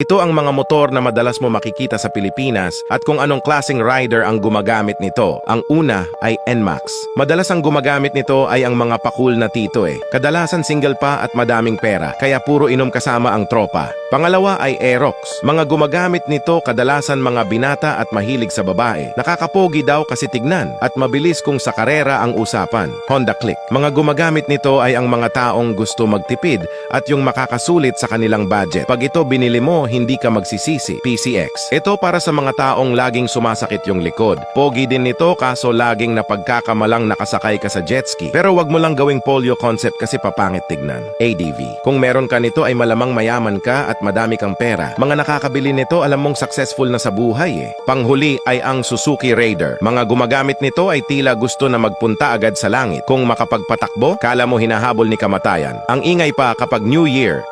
Ito ang mga motor na madalas mo makikita sa Pilipinas at kung anong klaseng rider ang gumagamit nito. Ang una ay NMAX. Madalas ang gumagamit nito ay ang mga pakul na tito eh. Kadalasan single pa at madaming pera, kaya puro inom kasama ang tropa. Pangalawa ay Aerox. Mga gumagamit nito kadalasan mga binata at mahilig sa babae. Nakakapogi daw kasi tignan at mabilis kung sa karera ang usapan. Honda Click. Mga gumagamit nito ay ang mga taong gusto magtipid at yung makakasulit sa kanilang budget. Pag ito binili mo, hindi ka magsisisi. PCX. Ito para sa mga taong laging sumasakit yung likod. Pogi din nito kaso laging napagkakamalang nakasakay ka sa jet ski. Pero wag mo lang gawing polio concept kasi papangit tignan. ADV. Kung meron ka nito ay malamang mayaman ka at madami kang pera. Mga nakakabili nito alam mong successful na sa buhay eh. Panghuli ay ang Suzuki Raider. Mga gumagamit nito ay tila gusto na magpunta agad sa langit. Kung makapagpatakbo, kala mo hinahabol ni kamatayan. Ang ingay pa kapag New Year,